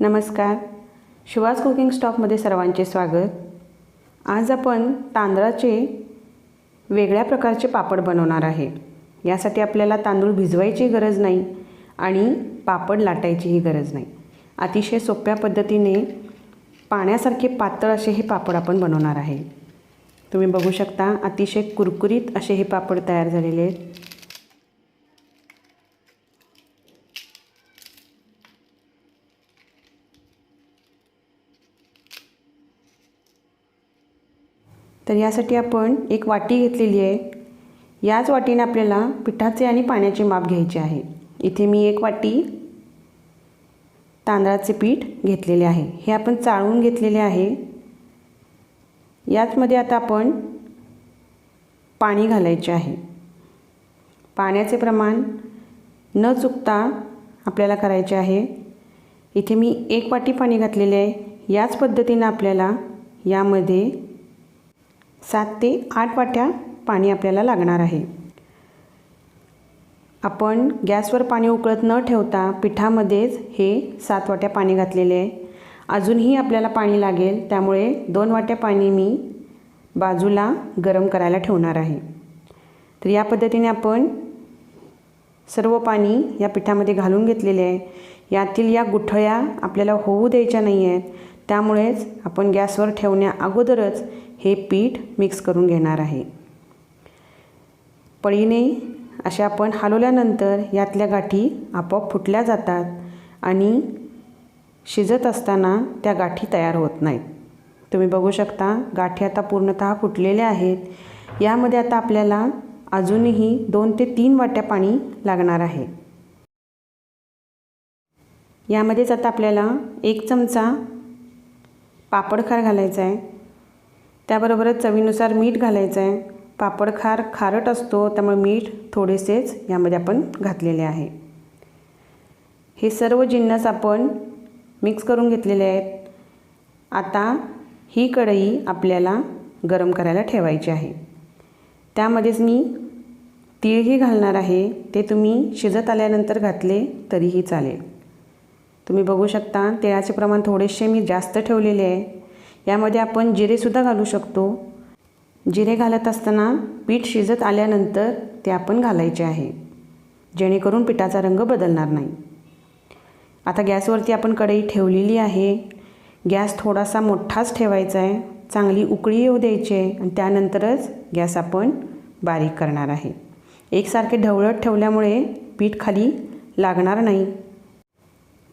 नमस्कार. शिवाज कुकिंग स्टॉकमध्ये सर्वांचे स्वागत. आज आपण तांदळाचे वेगळ्या प्रकारचे पापड बनवणार आहे. यासाठी आपल्याला तांदूळ भिजवायची गरज नाही आणि पापड लाटायचीही गरज नाही. अतिशय सोप्या पद्धतीने पाण्यासारखे पातळ असे हे पापड आपण बनवणार आहे. तुम्ही बघू शकता अतिशय कुरकुरीत असे हे पापड तयार झालेले आहेत. तर यासाठी आपण एक वाटी घेतलेली आहे. याच वाटीने आपल्याला पिठाचे आणि पाण्याचे माप घ्यायचे आहे. इथे मी एक वाटी तांदळाचे पीठ घेतलेले आहे. हे आपण चाळून घेतलेले आहे. याचमध्ये आता आपण पाणी घालायचे आहे. पाण्याचे प्रमाण न चुकता आपल्याला करायचे आहे. इथे मी एक वाटी पाणी घातलेले आहे. याच पद्धतीनं आपल्याला यामध्ये सात ते आठ वाट्या पाणी आपल्याला लागणार आहे. आपण गॅसवर पाणी उकळत न ठेवता पिठामध्येच हे सात वाट्या पाणी घातलेले आहे. अजूनही आपल्याला पाणी लागेल त्यामुळे दोन वाट्या पाणी मी बाजूला गरम करायला ठेवणार आहे. तर या पद्धतीने आपण सर्व पाणी या पिठामध्ये घालून घेतलेले आहे. यातील या गुठळ्या आपल्याला होऊ द्यायच्या नाही आहेत त्यामुळेच आपण गॅसवर ठेवण्या अगोदरच हे पीठ मिक्स करून घेणार आहे. पळीने अशा आपण हलवल्यानंतर यातल्या गाठी आपोआप फुटल्या जातात आणि शिजत असताना त्या गाठी तयार होत नाहीत. तुम्ही बघू शकता गाठी आता पूर्णतः फुटलेल्या आहेत. यामध्ये आता आपल्याला अजूनही दोन ते तीन वाट्या पाणी लागणार आहे. यामध्येच आता आपल्याला एक चमचा पापडखार घालायचा आहे. त्याबरोबरच चवीनुसार मीठ घालायचं आहे पापड खार खारट असतो त्यामुळे मीठ थोडेसेच यामध्ये आपण घातलेले आहे. हे सर्व जिन्नस आपण मिक्स करून घेतलेले आहेत. आता ही कढई आपल्याला गरम करायला ठेवायची आहे. त्यामध्येच मी तीळही घालणार आहे. ते तुम्ही शिजत आल्यानंतर घातले तरीही चालेल. तुम्ही बघू शकता तेळाचे प्रमाण थोडेसे मी जास्त ठेवलेले आहे. यामध्ये आपण जिरेसुद्धा घालू शकतो. जिरे घालत असताना पीठ शिजत आल्यानंतर ते आपण घालायचे आहे. जेणेकरून पिठाचा रंग बदलणार नाही. आता गॅसवरती आपण कढई ठेवलेली आहे. गॅस थोडासा मोठाच ठेवायचा आहे. चांगली उकळी येऊ द्यायची आहे आणि त्यानंतरच गॅस आपण बारीक करणार आहे. एकसारखे ढवळत ठेवल्यामुळे पीठ खाली लागणार नाही.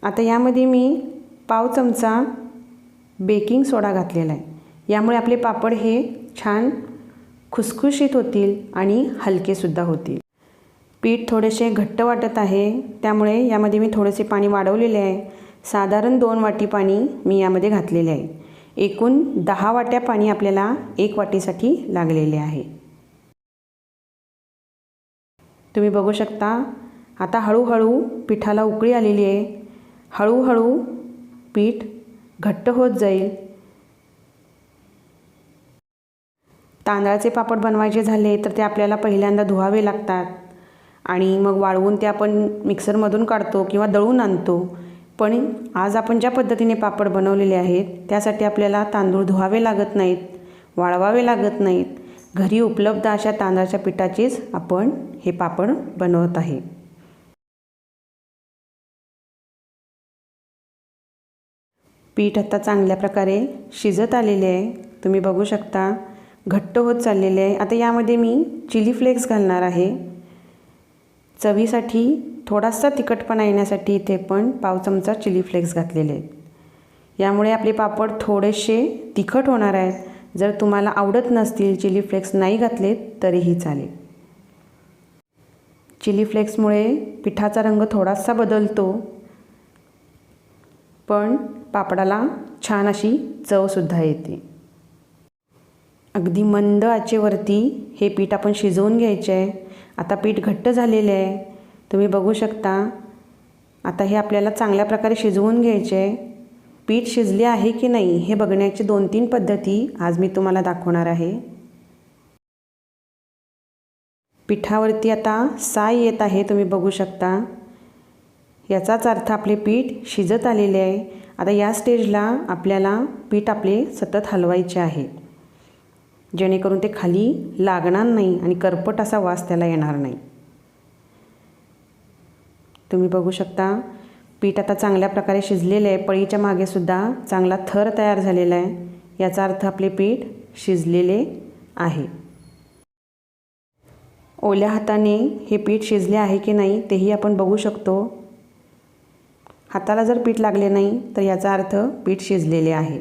आता यामध्ये मी पाव चमचा बेकिंग सोडा घातलेला आहे. यामुळे आपले पापड हे छान खुसखुशीत होतील आणि हलकेसुद्धा होतील. पीठ थोडेसे घट्ट वाटत आहे त्यामुळे यामध्ये मी थोडेसे पाणी वाढवलेले आहे. साधारण दोन वाटी पाणी मी यामध्ये घातलेले आहे. एकूण दहा वाट्या पाणी आपल्याला एक वाटीसाठी लागलेले आहे. तुम्ही बघू शकता आता हळूहळू पिठाला उकळी आलेली आहे. हळूहळू पीठ घट्ट होत जाईल. तांदळाचे पापड बनवायचे झाले तर ते आपल्याला पहिल्यांदा धुवावे लागतात. आणि मग वाळवून ते आपण मिक्सरमधून काढतो किंवा दळून आणतो. पण आज आपण ज्या पद्धतीने पापड बनवलेले आहेत त्यासाठी आपल्याला तांदूळ धुवावे लागत नाहीत वाळवावे लागत नाहीत. घरी उपलब्ध अशा तांदळाच्या पिठाचीच आपण हे पापड बनवत आहे. पीठ आता चांगल्या प्रकारे शिजत आलेले आहे. तुम्ही बघू शकता घट्ट होत चाललेले आहे. आता यामध्ये मी चिली फ्लेक्स घालणार आहे. चवीसाठी थोडासा तिखटपणा येण्यासाठी इथे पण पाव चमचा चिली फ्लेक्स घातलेले आहेत. यामुळे आपले पापड थोडेसे तिखट होणार आहेत. जर तुम्हाला आवडत नसतील चिली फ्लेक्स नाही घातले तरीही चालेल. चिली फ्लेक्समुळे पिठाचा रंग थोडासा बदलतो. पण पापडाला छान अशी चवसुद्धा येते. अगदी मंद आचेवरती हे पीठ आपण शिजवून घ्यायचे आहे. आता पीठ घट्ट झालेले आहे. तुम्ही बघू शकता. आता हे आपल्याला चांगल्या प्रकारे शिजवून घ्यायचे आहे. पीठ शिजले आहे की नाही हे बघण्याची दोन तीन पद्धती आज मी तुम्हाला दाखवणार आहे. पिठावरती आता साय येत आहे तुम्ही बघू शकता. याचाच अर्थ आपले पीठ शिजत आलेले आहे. आता या स्टेजला आपल्याला पीठ आपले सतत हलवायचे आहे. जेणेकरून ते खाली लागणार नाही आणि करपट असा वास त्याला येणार नाही. तुम्ही बघू शकता पीठ आता चांगल्या प्रकारे शिजलेलं आहे. पळीच्या मागेसुद्धा चांगला थर तयार झालेला आहे. याचा अर्थ आपले पीठ शिजलेले आहे. ओल्या हाताने हे पीठ शिजले आहे की नाही तेही आपण बघू शकतो. हाताला जर पीठ लागले नाही तर याचा अर्थ पीठ शिजलेले आहे.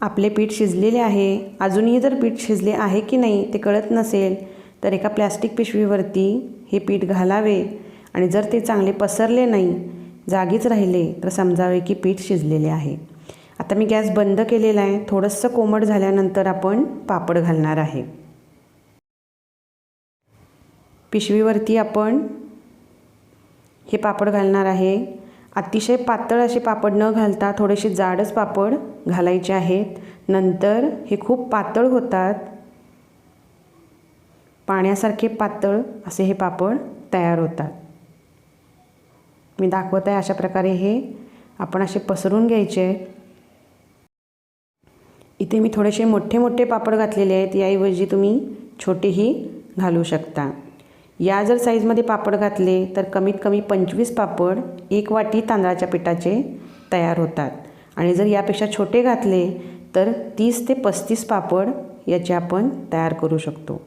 आपले पीठ शिजलेले आहे. अजूनही जर पीठ शिजले आहे की नाही ते कळत नसेल तर एका प्लॅस्टिक पिशवीवरती हे पीठ घालावे आणि जर ते चांगले पसरले नाही जागीच राहिले तर समजावे की पीठ शिजलेले आहे. आता मी गॅस बंद केलेला आहे. थोडंसं कोमट झाल्यानंतर आपण पापड घालणार आहे. पिशवीवरती आपण हे पापड घालणार आहे. अतिशय पातळ असे पापड न घालता थोडेसे जाडच पापड घालायचे आहेत. नंतर हे खूप पातळ होतात. पाण्यासारखे पातळ असे हे पापड तयार होतात. मी दाखवत आहे अशा प्रकारे हे आपण असे पसरून घ्यायचे. इथे मी थोडेसे मोठे मोठे पापड घातलेले आहेत. याऐवजी तुम्ही छोटेही घालू शकता. या जर साईजमध्ये पापड घातले तर कमीत कमी पंचवीस पापड एक वाटी तांदळाच्या पिठाचे तयार होतात. आणि जर यापेक्षा छोटे घातले तर तीस ते पस्तीस पापड याचे आपण तयार करू शकतो.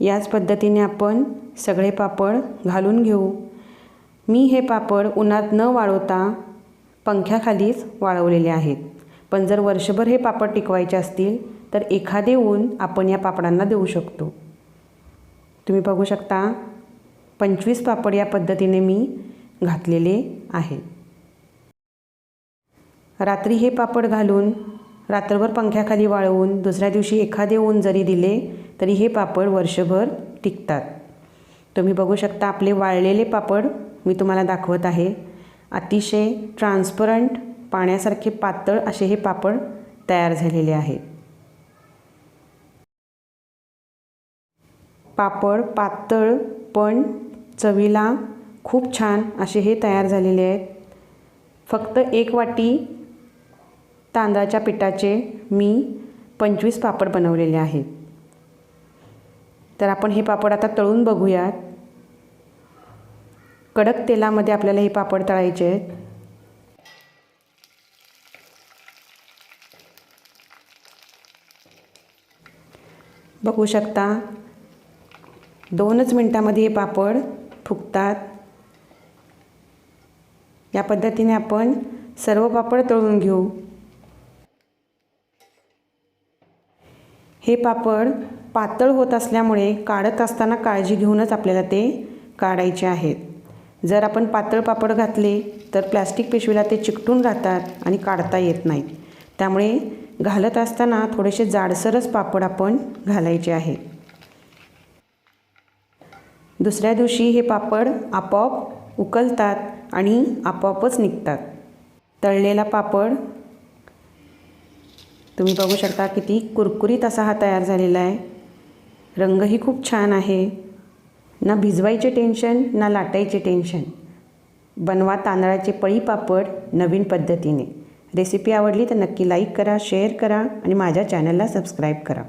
याच पद्धतीने आपण सगळे पापड घालून घेऊ. मी हे पापड उन्हात न वाळवता पंख्याखालीच वाळवलेले आहेत. पण जर वर्षभर हे पापड टिकवायचे असतील तर एखादे ऊन आपण या पापडांना देऊ शकतो. तुम्ही बघू शकता पंचवीस पापड या पद्धतीने मी घातलेले आहे रात्री हे पापड घालून रात्रभर पंख्याखाली वाळवून दुसऱ्या दिवशी एखादे ऊन जरी दिले तरी हे पापड वर्षभर टिकतात. तुम्ही बघू शकता आपले वाळलेले पापड मी तुम्हाला दाखवत आहे. अतिशय ट्रान्सपरंट पाण्यासारखे पातळ असे हे पापड तयार झालेले आहेत. पापड पातळ पण चवीला खूप छान असे हे तयार झालेले आहेत. फक्त एक वाटी तांदळाच्या पिठाचे मी पंचवीस पापड बनवलेले आहेत. तर आपण हे पापड आता तळून बघूयात. कडक तेलामध्ये आपल्याला हे पापड तळायचे आहेत. बघू शकता दोनच मिनटामध्ये हे पापड फुगतात. या पद्धतीने आपण सर्व पापड तळून घेऊ. हे पापड पातळ होत असल्यामुळे काढत असताना काळजी घेऊनच आपल्याला ते काढायचे आहेत. जर आपण पातळ पापड घातले तर प्लॅस्टिक पिशवीला ते चिकटून राहतात आणि काढता येत नाहीत. त्यामुळे घालत असताना थोडेसे जाडसरच पापड आपण घालायचे आहेत. दुसऱ्या दिवशी हे पापड आपोआप उकलतात आणि आपोआपच निघतात. तळलेला पापड तुम्ही बघू शकता किती कुरकुरीत असा हा तयार झालेला आहे. रंगही खूप छान आहे. ना भिजवायचे टेन्शन ना लाटायचे टेन्शन बनवा तांदळाचे पळी पापड नवीन पद्धतीने. रेसिपी आवडली तर नक्की लाईक करा शेअर करा आणि माझ्या चॅनलला सबस्क्राईब करा.